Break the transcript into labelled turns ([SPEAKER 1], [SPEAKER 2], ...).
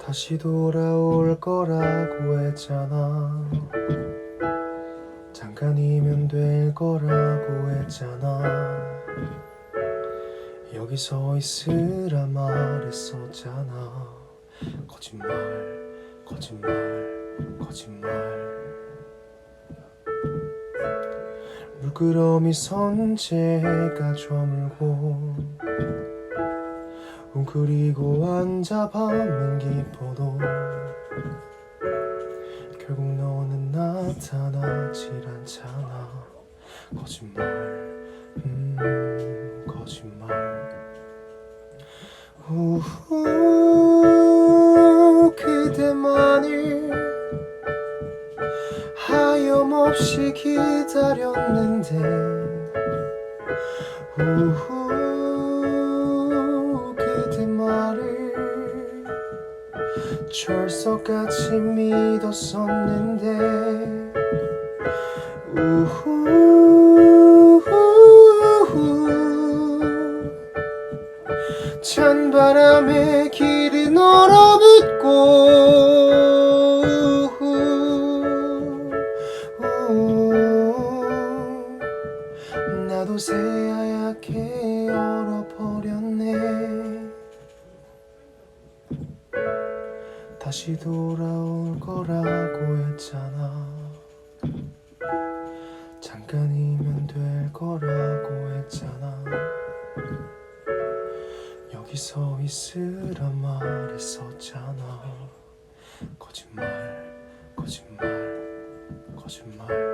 [SPEAKER 1] 다시 돌아올 거라고 했잖아. 잠깐이면 될 거라고 했잖아. 여기 서 있으라 말했었잖아. 거짓말 거짓말 거짓말. 물끄러미 선재가 저물고 웅크리고 앉아 밤은 깊어도 결국 너는 나타나질 않잖아. 거짓말 음 거짓말. 우후 그대만을 하염없이 기다렸는데. 우후 철석같이 믿었었는데. 우후 찬 바람에 길은 얼어붙고 우후. 나도 새하얗게 얼어버렸네 다시 돌아올 거라고 했잖아. 잠깐이면 될 거라고 했잖아. 여기 서 있으라 말했었잖아. 거짓말 거짓말 거짓말